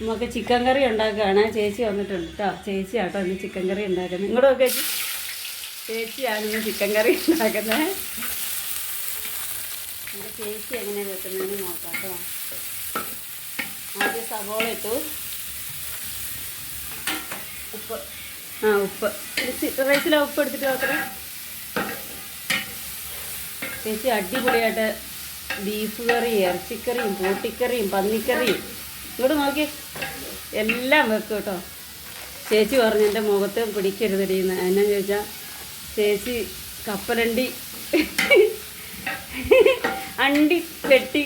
നമുക്ക് ചിക്കൻ കറി ഉണ്ടാക്കുകയാണ്. ചേച്ചി വന്നിട്ടുണ്ട് കേട്ടോ ചേച്ചി ആട്ടോ ഇന്ന് ചിക്കൻ കറി ഉണ്ടാക്കുന്നത്. നിങ്ങളുടെ ഒക്കെ ചേച്ചി? ചേച്ചിയാണ് ഇന്ന് ചിക്കൻ കറി ഉണ്ടാക്കുന്നത്. നമ്മുടെ ചേച്ചി എങ്ങനെ വെക്കുന്നതെന്ന് നോക്കാം കേട്ടോ ആദ്യം സവോള ഇട്ടു. ഉപ്പ്. ആ ഉപ്പ്. റൈസിലെ ഉപ്പ് എടുത്തിട്ട് നോക്കണം ചേച്ചി അടിപൊളിയായിട്ട് ബീഫ് കറി ഇറച്ചിക്കറിയും പൂട്ടിക്കറിയും പന്നിക്കറിയും ഇങ്ങോട്ട് നോക്കി. എല്ലാം വെക്കും കേട്ടോ. ചേച്ചി പറഞ്ഞു എന്റെ മുഖത്ത് പിടിക്കരുതടിയെന്ന് എന്നാ ചോദിച്ചാൽ ചേച്ചി കപ്പലണ്ടി അണ്ടി വെട്ടി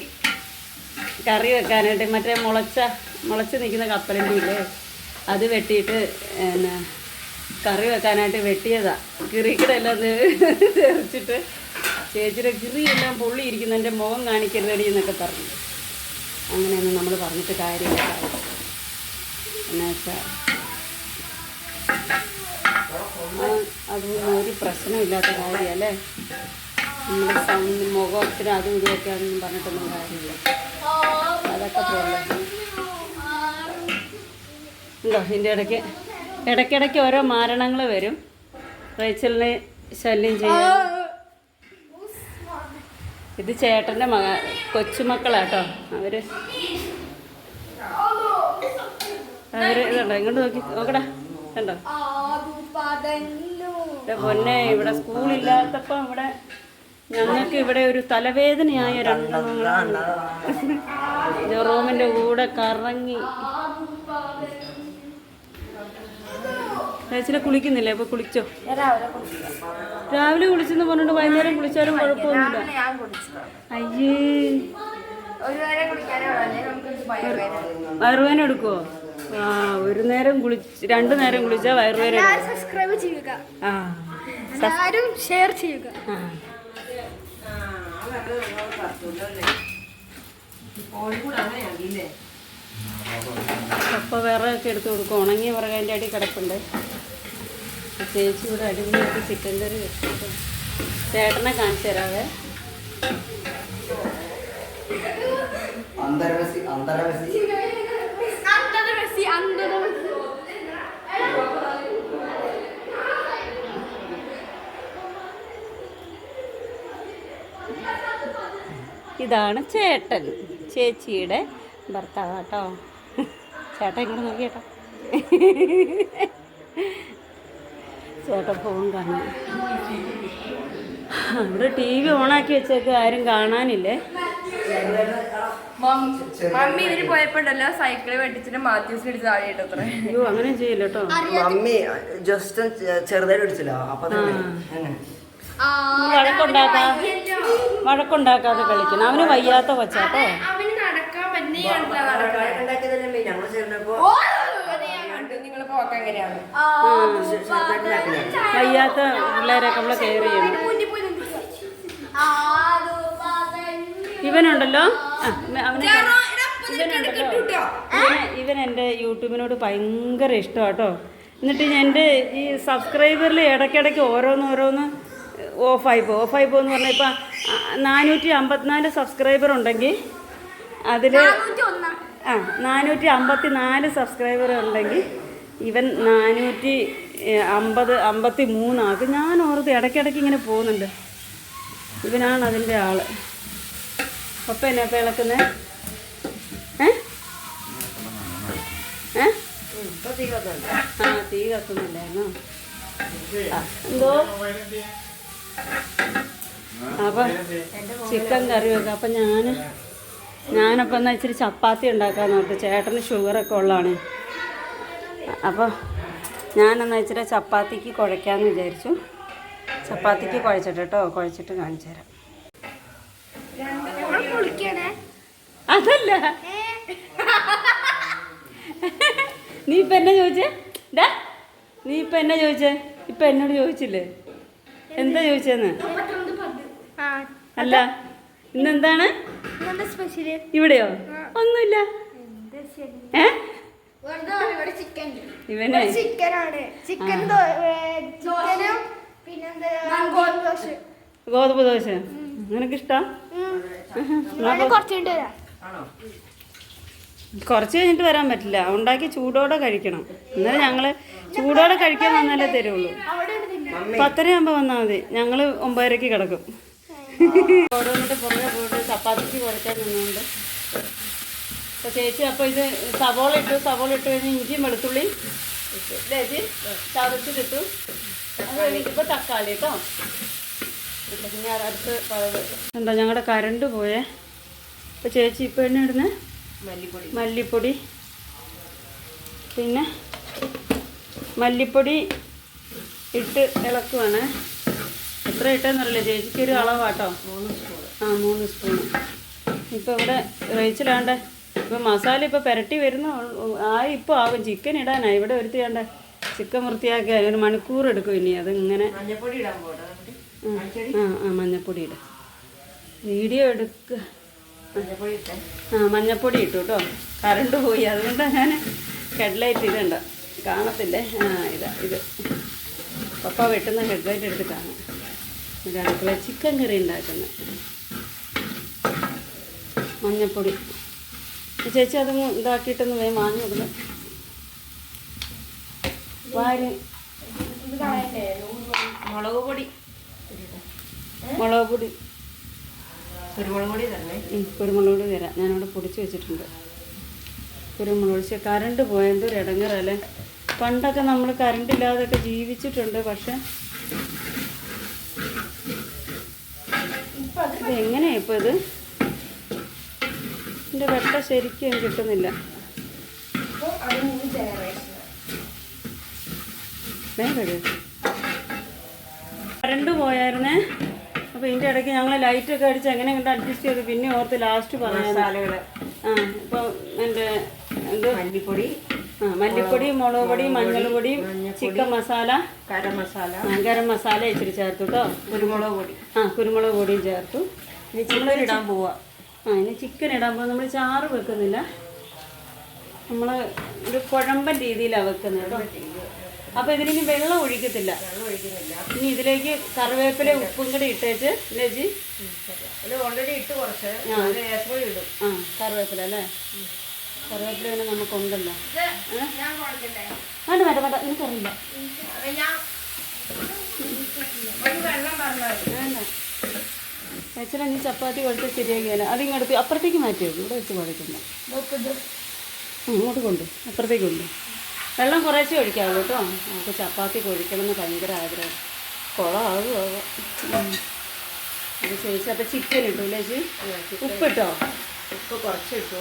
കറി വെക്കാനായിട്ട് മറ്റേ മുളച്ച മുളച്ച് നിൽക്കുന്ന കപ്പലണ്ടി ഇല്ലേ? അത് വെട്ടിയിട്ട് എന്നാ കറി വെക്കാനായിട്ട് വെട്ടിയതാ. കിറിക്കടെല്ലാം തെറിച്ചിട്ട് ചേച്ചിയുടെ കിറിയെല്ലാം പൊള്ളിയിരിക്കുന്നു. എന്റെ മുഖം കാണിക്കരുതടി എന്നൊക്കെ പറഞ്ഞു. അങ്ങനെയൊന്നും നമ്മൾ പറഞ്ഞിട്ട് കാര്യമില്ല. എന്നുവെച്ചാൽ അതൊന്നും ഒരു പ്രശ്നമില്ലാത്ത കാര്യമല്ലേ? നമ്മുടെ സൗണ്ട് മുഖത്തിന് അതും ഇതുമൊക്കെ ആണെന്നും പറഞ്ഞിട്ടൊന്നും കാര്യമില്ല. അതൊക്കെ പ്രോബ്ലം ഉണ്ടോ? ഇതിന്റെ ഇടയ്ക്ക് ഇടയ്ക്കിടയ്ക്ക് ഓരോ മാരണങ്ങൾ വരും. റേച്ചലിനെ ശല്യം ചെയ്യും ഇത് ചേട്ടന്റെ മക കൊച്ചുമക്കളാട്ടോ. അവർ അവർ ഇതുണ്ടോ? ഇങ്ങോട്ട് നോക്കി നോക്കടാ. കണ്ടോ? എന്റെ പൊന്നെ ഇവിടെ സ്കൂളില്ലാത്തപ്പോൾ ഇവിടെ ഞങ്ങൾക്ക് ഇവിടെ ഒരു തലവേദനയായ രണ്ടെണ്ണങ്ങളാണ് റൂമിന്റെ കൂടെ കറങ്ങി. ചേച്ചിനെ കുളിക്കുന്നില്ല? ഇപ്പൊ കുളിച്ചോ? രാവിലെ കുളിച്ചെന്ന് പറഞ്ഞിട്ട് വൈകുന്നേരം കുളിച്ചാലും കുഴപ്പമൊന്നുമില്ല. അയ്യേ. വയറുവേന എടുക്കുവോ? ആ ഒരു നേരം കുളിച്ച് രണ്ടു നേരം കുളിച്ചാൽ വയറുവേന സബ്സ്ക്രൈബ് ചെയ്യുക. ആ. എല്ലാവരും ഷെയർ ചെയ്യുക. ആ. അപ്പോൾ വിറകൊക്കെ എടുത്ത് കൊടുക്കും. ഉണങ്ങിയ വിറക് അതിന്റെ അടി കിടപ്പുണ്ട്. ചേച്ചി ഇവിടെ അടിപൊളിയായിട്ട് ചിക്കൻ കറി വെച്ചിട്ട് ചേട്ടനെ കാണിച്ചു തരാവേ. അന്തരവസി അന്തരവസി. അന്തത മെസ്സി ഇതാണ് ചേട്ടൻ ചേച്ചിയുടെ ഭർത്താവ് കേട്ടോ ചേട്ടൻ ഇങ്ങോട്ട് നോക്കി കേട്ടോ ചേട്ടൻ ഫോൺ കാണുന്നു. ഇവിടെ ടി വി ഓണാക്കി വെച്ചേക്ക് ആരും കാണാനില്ലേ? മമ്മി ഇതിന് പോയപ്പോഴല്ലോ സൈക്കിൾ വെട്ടിച്ചിട്ട് മാത്യൂസിന് അടിച്ച് താഴെ ഇട്ടത്ര അയ്യോ അങ്ങനെ ചെയ്യില്ല കേട്ടോ മമ്മി ജസ്റ്റ് ചെറുതായിട്ട് അടിച്ചില്ല അപ്പൊ വഴക്കുണ്ടാക്കാ? വഴക്കുണ്ടാക്കാതെ കളിക്കണം. അവന് വയ്യാത്ത വച്ചാട്ടോ അവന് നടക്കാൻ പറ്റുന്നേ വയ്യാത്ത പിള്ളേരൊക്കെ നമ്മളെ കെയർ ചെയ്യണം ഇവനുണ്ടല്ലോ? ആ, അവനെ ഇവനുണ്ടല്ലോ. ഇവൻ എന്റെ യൂട്യൂബിനോട് ഭയങ്കര ഇഷ്ടമാട്ടോ. എന്നിട്ട് ഞാൻ എന്റെ ഈ സബ്സ്ക്രൈബറിൽ ഇടയ്ക്കിടയ്ക്ക് ഓരോന്ന് ഓരോന്ന് ഓഫായി പോകും. ഓഫായി പോകുമെന്ന് പറഞ്ഞാൽ ഇപ്പം നാനൂറ്റി അമ്പത്തിനാല് സബ്സ്ക്രൈബർ ഉണ്ടെങ്കിൽ അതിൽ ആ നാനൂറ്റി അമ്പത്തി നാല് സബ്സ്ക്രൈബർ ഉണ്ടെങ്കിൽ ഇവൻ നാനൂറ്റി അമ്പത് അമ്പത്തി മൂന്നാക്കും ഞാൻ ഓർത്ത് ഇടയ്ക്കിടയ്ക്ക് ഇങ്ങനെ പോകുന്നുണ്ട്. ഇവനാണ് അതിന്റെ ആൾ അപ്പം എന്നാ ഇളക്കുന്നത് ഏ? തീ കത്തുന്നില്ലായിരുന്നോ എന്തോ? അപ്പം ചിക്കൻ കറി വെക്കാം. അപ്പം ഞാൻ ഞാനപ്പം എന്നാൽ ഇച്ചിരി ചപ്പാത്തി ഉണ്ടാക്കാന്ന് ഓർത്ത്. ചേട്ടന് ഷുഗറൊക്കെ ഉള്ളതാണ്. അപ്പോൾ ഞാനെന്ന് വെച്ചിട്ട് ചപ്പാത്തിക്ക് കുഴയ്ക്കാമെന്ന് വിചാരിച്ചു. ചപ്പാത്തിക്ക് കുഴച്ചിട്ട് കേട്ടോ കുഴച്ചിട്ട് കാണിച്ചു തരാം. അതല്ല. നീ ഇപ്പം എന്നെ ചോദിച്ചേ? ഡാ നീ ഇപ്പം എന്നെ ചോദിച്ചേ? ഇപ്പം എന്നോട് ചോദിച്ചില്ലേ? എന്താ ചോദിച്ചെന്ന്? അല്ല ഇന്നെന്താണ്? ഇവിടെയോ? ഒന്നുമില്ല. ഏ? ഇവനെ. ചിക്കനാണ് ചിക്കൻ ചിക്കനും പിന്നെന്താ ഗോതമ്പ് ദോശ. ഗോതമ്പ് ദോശ. നിനക്ക് ഇഷ്ടം കുറച്ച് കഴിഞ്ഞിട്ട് വരാം. കുറച്ച് കഴിഞ്ഞിട്ട് വരാൻ പറ്റില്ല. ഉണ്ടാക്കി ചൂടോടെ കഴിക്കണം. എന്നാലും ഞങ്ങൾ ചൂടോടെ കഴിക്കാൻ വന്നാലേ തരുള്ളൂ. പത്തരയാകുമ്പോ വന്നാൽ മതി. ഞങ്ങൾ ഒമ്പതരക്ക് കിടക്കും. ഓരോന്നിട്ട് പുറകെ പോയിട്ട് ചപ്പാത്തിക്ക് കുഴക്കാൻ നിന്നുകൊണ്ട് അപ്പോൾ ചേച്ചി അപ്പോൾ ഇത് സവോള ഇട്ടു. സവോള ഇട്ട് കഴിഞ്ഞ് ഇഞ്ചിയും വെളുത്തുള്ളി ചേച്ചി? ചതച്ചിട്ടിട്ടു. അത് തക്കാളി കേട്ടോ. പിന്നെ അടുത്ത് എന്താ ഞങ്ങളുടെ കരണ്ട് പോയേ? അപ്പോൾ ചേച്ചി ഇപ്പോൾ എന്നെ ഇടുന്നത് മല്ലിപ്പൊടി. മല്ലിപ്പൊടി. പിന്നെ മല്ലിപ്പൊടി ഇട്ട് ഇളക്കുവാണ്. എത്ര ഇട്ടെന്നറിയില്ല. ചേച്ചിക്കൊരു അളവാട്ടോ. മൂന്ന് സ്പൂൺ ആ മൂന്ന് സ്പൂൺ ഇപ്പോൾ ഇവിടെ റേച്ചിലാണ്ട് ഇപ്പോൾ മസാല ഇപ്പോൾ പുരട്ടി വരുന്ന ആയി ഇപ്പോൾ ആകും. ചിക്കൻ ഇടാനായി. ഇവിടെ ഒരുത്തി വേണ്ട ചിക്കൻ വൃത്തിയാക്കിയാൽ ഒരു മണിക്കൂർ എടുക്കും ഇനി. അത് ഇങ്ങനെ ആ ആ മഞ്ഞപ്പൊടി ഇട. വീഡിയോ എടുക്കുക ഇട്ടേ. ആ മഞ്ഞപ്പൊടി ഇട്ടു കേട്ടോ കറണ്ട് പോയി. അതുകൊണ്ടാണ് ഞാൻ ഹെഡ്ലൈറ്റ് ഇതുണ്ട് കാണത്തില്ലേ? ആ ഇതാ ഇത്. പപ്പ വെട്ടുന്ന ഹെഡ്ലൈറ്റ് എടുത്ത് കാണാം. ഇതാണ് ചിക്കൻ കറി ഉണ്ടാക്കുന്നത്. മഞ്ഞപ്പൊടി. ചേച്ചി അതും ഇതാക്കിയിട്ടൊന്ന് വേ വാങ്ങി കൊടുക്കും. വാരി. മുളക് പൊടി. മുളക് പൊടി. കുരുമുളക് പൊടി തന്നെ ഉം, കുരുമുളക് പൊടി തരാം. ഞാനവിടെ പൊടിച്ച് വെച്ചിട്ടുണ്ട്. കുരുമുളക് പൊടിച്ച് കറണ്ട് പോയ എന്തൊരു ഇടങ്ങറല്ലേ പണ്ടൊക്കെ നമ്മൾ കറണ്ട് ഇല്ലാതെയൊക്കെ ജീവിച്ചിട്ടുണ്ട്. പക്ഷെ ഇത് എങ്ങനെയാണ് ഇപ്പോൾ ഇത്? എന്റെ വെട്ട ശരിക്കും കിട്ടുന്നില്ല. കറണ്ട് പോയായിരുന്നേ. അപ്പോൾ ഇതിന്റെ ഇടയ്ക്ക് ഞങ്ങൾ ലൈറ്റൊക്കെ അടിച്ച് എങ്ങനെ കണ്ട് അഡ്ജസ്റ്റ് ചെയ്ത് പിന്നെ ഓർത്ത് ലാസ്റ്റ് പറഞ്ഞു ആ ഇപ്പോൾ എന്റെ എന്ത്? മല്ലിപ്പൊടി. ആ മല്ലിപ്പൊടി മുളക് പൊടി മഞ്ഞൾ പൊടി ചിക്കൻ മസാല. ഗരം മസാല. ഗരം മസാല ഇച്ചിരി ചേർത്തു കേട്ടോ. കുരുമുളക് പൊടി. ആ കുരുമുളക് പൊടിയും ചേർത്തു. ഇനി ഇടാൻ പോവാ. ആ ഇനി ചിക്കൻ ഇടാൻ പോകുമ്പോൾ നമ്മൾ ചാറ് വെക്കുന്നില്ല. നമ്മൾ ഒരു കുഴമ്പൻ രീതിയിലാണ് വെക്കുന്നത് കേട്ടോ. അപ്പോൾ ഇനി വെള്ളം ഒഴിക്കത്തില്ല. ഇനി ഇതിലേക്ക് കറിവേപ്പില ഉപ്പും കൂടി ഇട്ടേച്ച് ലജി ഓൾറെഡി ഇട്ട് കുറച്ച്. ഇടും. ആ കറിവേപ്പില അല്ലേ? കറിവേപ്പില നമുക്ക് നമുക്കുണ്ടല്ലോ വേണ്ട വേണ്ട വേണ്ട. എനിക്കറിയില്ല ഞാൻ ഒരു വെള്ളം പറഞ്ഞാൽ വേണ്ട ചേച്ചനെ നീ ചപ്പാത്തി കൊടുത്ത് ശരിയാക്കിയാലോ അതിങ്ങോട്ട് അപ്പുറത്തേക്ക് മാറ്റി വെക്കും. ഇവിടെ വെച്ച് കുഴക്കുന്നു നോക്കുന്നത് ഇങ്ങോട്ട് കൊണ്ട് അപ്പുറത്തേക്ക് കൊണ്ട് വെള്ളം കുറേശ്ശേ ഒഴിക്കാവൂ കേട്ടോ. നമുക്ക് ചപ്പാത്തി കുഴിക്കണം എന്ന് ഭയങ്കര ആഗ്രഹം. കുളമാകുമോ അത് ചേച്ചി അപ്പം ചിക്കൻ ഇട്ടു ചേച്ചി? ഉപ്പിട്ടോ? ഉപ്പ് കുറച്ച് ഇട്ടു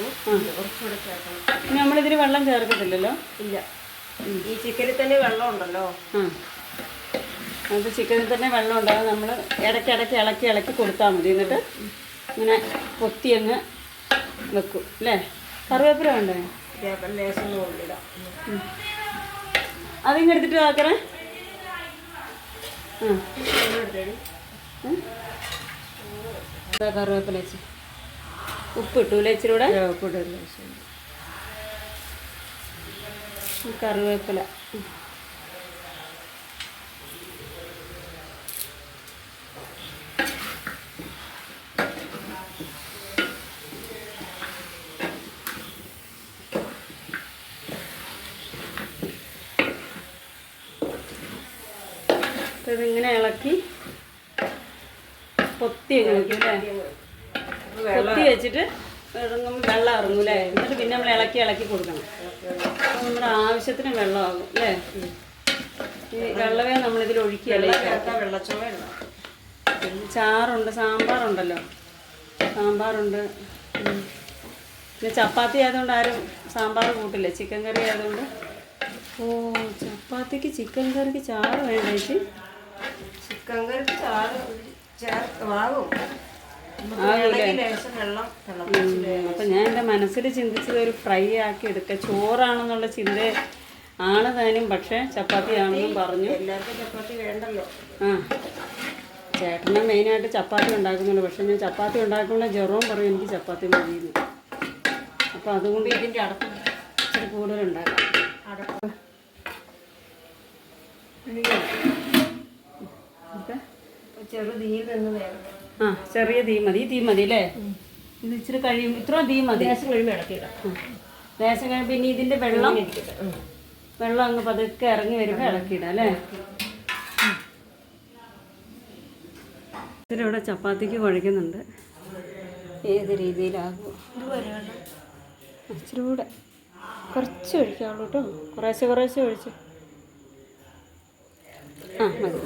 കുറച്ചുകൂടെ ചേർക്കണം. ഇനി നമ്മളിതിൽ വെള്ളം ചേർക്കത്തില്ലല്ലോ? ഇല്ല. ഈ ചിക്കനിൽ തന്നെ വെള്ളം ഉണ്ടല്ലോ. അത് ചിക്കനിൽ തന്നെ വെള്ളം ഉണ്ടാകും നമ്മൾ ഇടയ്ക്കിടയ്ക്ക് ഇളക്കി ഇളക്കി കൊടുത്താൽ മതി. എന്നിട്ട് ഇങ്ങനെ പൊത്തി അങ്ങ് വെക്കും. അല്ലേ? കറിവേപ്പില വേണ്ടേ? അതിങ്ങ് എടുത്തിട്ട് ആക്കണേ? ആ. കറിവേപ്പില വെച്ച് ഉപ്പ് ഇട്ടൂല്ലേ ഇച്ചിരി കൂടെ ഉപ്പിട കറിവേപ്പില. ഇതിങ്ങനെ ഇളക്കി പൊത്തി പൊത്തി വെച്ചിട്ട് ഇറങ്ങുമ്പോൾ വെള്ളം അല്ലേ? എന്നിട്ട് പിന്നെ നമ്മൾ ഇളക്കി ഇളക്കി കൊടുക്കണം. അപ്പോൾ നമ്മുടെ ആവശ്യത്തിന് വെള്ളമാകും അല്ലേ? ഈ വെള്ളമേ നമ്മളിതിൽ ഒഴിക്കുകയല്ലേ ചാറുണ്ട് സാമ്പാറുണ്ടല്ലോ. സാമ്പാറുണ്ട്. പിന്നെ ചപ്പാത്തി ആയതുകൊണ്ട് ആരും സാമ്പാർ കൂട്ടില്ല. ചിക്കൻ കറി ആയതുകൊണ്ട് ഓ ചപ്പാത്തിക്ക് ചിക്കൻ കറിക്ക് ചാറ് വേണ്ട ചേച്ചി. ചിക്കൻ കറിക്ക് ചാറ് അപ്പം ഞാൻ എന്റെ മനസ്സിൽ ചിന്തിച്ചത് ഒരു ഫ്രൈ ആക്കി എടുക്ക ചോറാണെന്നുള്ള ചിന്ത ആണ് താനും പക്ഷെ ചപ്പാത്തി ആണെന്നും പറഞ്ഞു. എല്ലാവർക്കും ചപ്പാത്തി വേണ്ടല്ലോ. ആ. ചേട്ടനെ മെയിനായിട്ട് ചപ്പാത്തി ഉണ്ടാക്കുന്നുള്ളൂ പക്ഷെ ഞാൻ ചപ്പാത്തി ഉണ്ടാക്കുമ്പോൾ ജെറോം പറയും എനിക്ക് ചപ്പാത്തി മതിയെന്ന്. അപ്പോൾ അതുകൊണ്ട് ഇതിന്റെ അടപ്പ് ഇച്ചിരി കൂടുതലുണ്ടാക്കാം അടപ്പ് ഓക്കെ ചെറു തീയിൽ നിന്ന് വേണം ആ ചെറിയ തീ മതി. തീ മതി അല്ലേ? ഇത് ഇച്ചിരി കഴിയും. ഇത്ര തീ മതി. ദേശം കഴിയുമ്പോൾ ഇടക്കിടാം ദേശം ലേശം പിന്നെ ഇതിന്റെ വെള്ളം വെള്ളം അങ്ങ് പതുക്കെ ഇറങ്ങി വരുമ്പോൾ ഇളക്കിയിടാം അല്ലേ? ഇവിടെ ചപ്പാത്തിക്ക് കുഴയ്ക്കുന്നുണ്ട്. ഏത് രീതിയിലാകും? ഇച്ചിരി കൂടെ കുറച്ച് ഒഴിക്കാവുള്ളൂ കേട്ടോ. കുറേശ്ശെ കുറേശ്ശെ ഒഴിച്ച്. ആ മതി.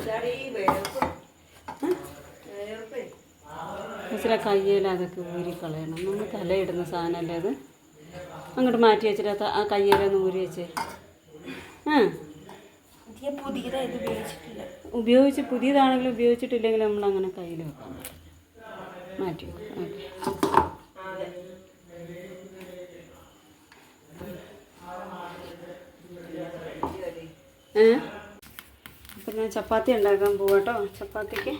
ഇച്ചിരി കയ്യിൽ അതൊക്കെ ഊരി കളയണം നമ്മൾ തലയിടുന്ന സാധനമല്ലേ അത്? അങ്ങോട്ട് മാറ്റി വെച്ചിട്ട് ആ കയ്യേല ആ കയ്യിലൊന്ന് ഊരി വെച്ച്. ആ. ഉപയോഗിച്ച് പുതിയതാണെങ്കിലും ഉപയോഗിച്ചിട്ടില്ലെങ്കിൽ നമ്മൾ അങ്ങനെ കയ്യിൽ വെക്കാം. മാറ്റി വെക്കാം. ഓക്കെ ഏ? ചപ്പാത്തി ഉണ്ടാക്കാൻ പോവാട്ടോ ചപ്പാത്തിക്ക്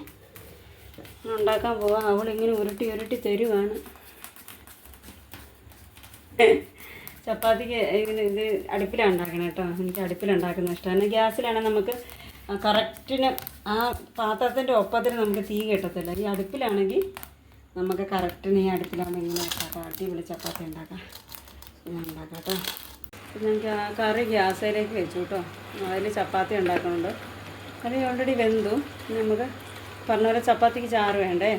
ഞാൻ ഉണ്ടാക്കാൻ പോവാം. അവളിങ്ങനെ ഉരുട്ടി ഉരുട്ടി തരുവാണ്. ചപ്പാത്തിക്ക് ഇങ്ങനെ ഇത് അടുപ്പിലാണ് ഉണ്ടാക്കണം കേട്ടോ എനിക്ക് അടുപ്പിലുണ്ടാക്കുന്ന ഇഷ്ടമാണ് ഗ്യാസിലാണെങ്കിൽ നമുക്ക് കറക്റ്റിന് ആ പാത്രത്തിന്റെ ഒപ്പത്തിന് നമുക്ക് തീ കിട്ടത്തില്ല. ഈ അടുപ്പിലാണെങ്കിൽ നമുക്ക് കറക്റ്റിന് ഈ അടുപ്പിലാണ് ഇങ്ങനെ ഉണ്ടാക്കാം അടിപൊളി ചപ്പാത്തി ഉണ്ടാക്കാം ഞാൻ ഉണ്ടാക്കാം കേട്ടോ ഞാൻ കറി ഗ്യാസിലേക്ക് വെച്ചു കേട്ടോ അതിൽ ചപ്പാത്തി ഉണ്ടാക്കുന്നുണ്ട് കറി ഓൾറെഡി വെന്തു. നമുക്ക് പറഞ്ഞ പോലെ ചപ്പാത്തിക്ക് ചാറ് വേണ്ടേ?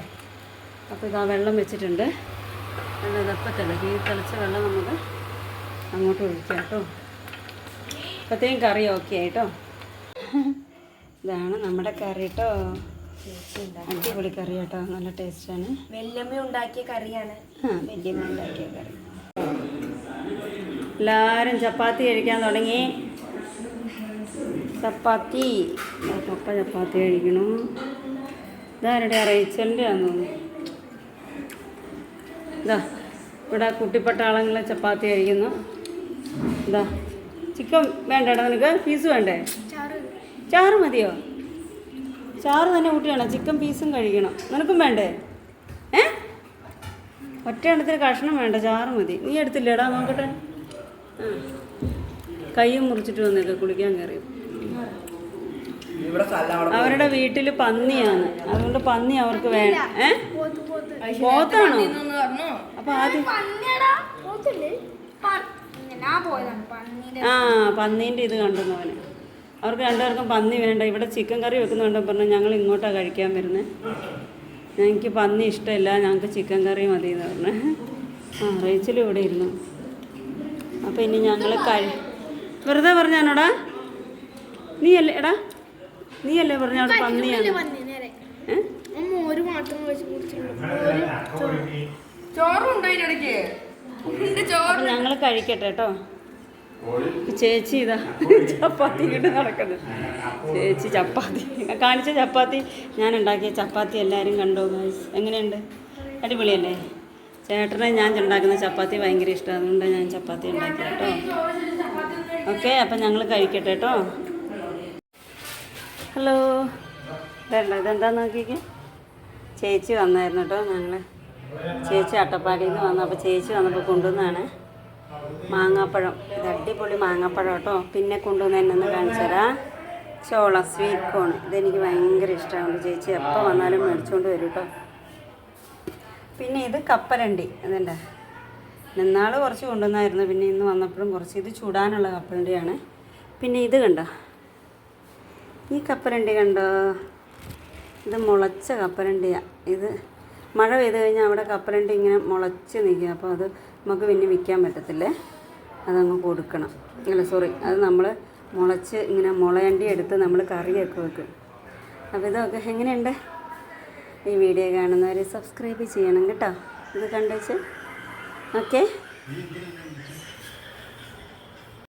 അപ്പോൾ ഇതാ വെള്ളം വെച്ചിട്ടുണ്ട്. വെള്ളം ഇതപ്പം തിളക്കി ഈ തിളച്ച വെള്ളം നമുക്ക് അങ്ങോട്ട് ഒഴിക്കാം കേട്ടോ. അപ്പോഴത്തേക്കും കറി ഓക്കെ ആയിട്ടോ? ഇതാണ് നമ്മുടെ കറി കേട്ടോ. അടിപൊളി കറി കേട്ടോ. നല്ല ടേസ്റ്റാണ് വെല്ലമ്മ ഉണ്ടാക്കിയ കറിയാണ്. ആ ഉണ്ടാക്കിയ കറി. എല്ലാവരും ചപ്പാത്തി കഴിക്കാൻ തുടങ്ങി. ചപ്പാത്തി. കപ്പ പപ്പ ചപ്പാത്തി കഴിക്കണം. ഇതാരുടെ റേച്ചലിന്റെ ആണെന്ന് ഇതാ ഇവിടെ കുട്ടിപ്പട്ടാളങ്ങളെ ചപ്പാത്തി കഴിക്കുന്നു. ഇതാ ചിക്കൻ വേണ്ടടാ നിനക്ക്? പീസ് വേണ്ടേ? ചാറ്. മതിയോ? ചാറ് തന്നെ കൂട്ടിയാണോ? ചിക്കൻ പീസും കഴിക്കണം. നിനക്കും വേണ്ടേ? ഏ? ഒറ്റ എണ്ണത്തിന് കഷ്ണം വേണ്ട ചാറ് മതി. നീ എടുത്തില്ലേടാ നോക്കട്ടെ? കൈ മുറിച്ചിട്ട് വന്നേക്കെ കുളിക്കാൻ കയറി ഇവിടെ സ്ഥലം അവിടെ അവരുടെ വീട്ടിൽ പന്നിയാണ്. അതുകൊണ്ട് പന്നി അവർക്ക് വേണം ഏ? പോത്ത് പോത്ത്. പോത്താണോ? അപ്പൊ ആദ്യം പന്നീന്റെ ആ പന്നീന്റെ ഇത് കണ്ടെന്നവന് അവർക്ക് രണ്ടുപേർക്കും പന്നി വേണ്ട. ഇവിടെ ചിക്കൻ കറി വെക്കുന്നുണ്ടെന്ന് പറഞ്ഞു. ഞങ്ങൾ ഇങ്ങോട്ടാണ് കഴിക്കാൻ വരുന്നത് ഞങ്ങൾക്ക് പന്നി ഇഷ്ടമില്ല. ഞങ്ങൾക്ക് ചിക്കൻ കറി മതി എന്ന് പറഞ്ഞു. ആ റേച്ചിലും ഇവിടെ ഇരുന്നു. അപ്പോൾ ഇനി ഞങ്ങൾ കഴി വെറുതെ പറഞ്ഞാണോടാ? നീ അല്ലേ എടാ നീ അല്ലേ പറഞ്ഞ അവിടെ പന്നിയാണ്? ഞങ്ങൾ ഞങ്ങൾ കഴിക്കട്ടെ കേട്ടോ. ചേച്ചി ഇതാ ചപ്പാത്തി ഇങ്ങോട്ട് നടക്കുന്നത് ചേച്ചി ചപ്പാത്തി. കാണിച്ച ചപ്പാത്തി ഞാൻ ഉണ്ടാക്കിയ ചപ്പാത്തി എല്ലാവരും കണ്ടോ ഗൈസ് എങ്ങനെയുണ്ട്? അടിപൊളിയല്ലേ? ചേട്ടനെ ഞാൻ ഉണ്ടാക്കുന്ന ചപ്പാത്തി ഭയങ്കര ഇഷ്ടമാണ് അതുകൊണ്ട് ഞാൻ ചപ്പാത്തി ഉണ്ടാക്കി കേട്ടോ. ഓക്കെ അപ്പം ഞങ്ങൾ കഴിക്കട്ടെ കേട്ടോ. ഹലോ. ഇതല്ല ഇതെന്താന്ന് നോക്കിക്ക്? ചേച്ചി വന്നായിരുന്നു കേട്ടോ ഞങ്ങൾ ചേച്ചി അട്ടപ്പാടിയിൽ നിന്ന് വന്നു. അപ്പോൾ ചേച്ചി വന്നപ്പോൾ കൊണ്ടുവന്നാണ് മാങ്ങാപ്പഴം. ഇത് അടിപൊളി മാങ്ങാപ്പഴം കേട്ടോ. പിന്നെ കൊണ്ടുവന്ന് എന്നെ കാണിച്ചു തരാം. ചോള സ്വീറ്റ് കോൺ. ഇതെനിക്ക് ഭയങ്കര ഇഷ്ടമാണ്. ചേച്ചി എപ്പോൾ വന്നാലും മേടിച്ചുകൊണ്ട് വരും കേട്ടോ. പിന്നെ ഇത് കപ്പലണ്ടി. അതെന്താ നിന്നാൾ കുറച്ച് കൊണ്ടുവന്നായിരുന്നു. പിന്നെ ഇന്ന് വന്നപ്പോഴും കുറച്ച് ഇത് ചൂടാനുള്ള കപ്പലണ്ടിയാണ്. പിന്നെ ഇത് കണ്ടോ? ഈ കപ്പരണ്ടി കണ്ടോ? ഇത് മുളച്ച കപ്പരണ്ടിയാണ് ഇത് മഴ പെയ്ത് കഴിഞ്ഞാൽ അവിടെ കപ്പരണ്ടി ഇങ്ങനെ മുളച്ച് നിൽക്കുക അപ്പോൾ അത് നമുക്ക് പിന്നെ വിൽക്കാൻ പറ്റത്തില്ലേ? അതങ്ങ് കൊടുക്കണം. അല്ല സോറി അത് നമ്മൾ മുളച്ച് ഇങ്ങനെ മുളയണ്ടി എടുത്ത് നമ്മൾ കറിയൊക്കെ വെക്കും. അപ്പോൾ ഇതൊക്കെ എങ്ങനെയുണ്ട്? ഈ വീഡിയോ കാണുന്നവർ സബ്സ്ക്രൈബ് ചെയ്യണം കേട്ടോ. ഇത് കണ്ടുവച്ച് ഓക്കെ.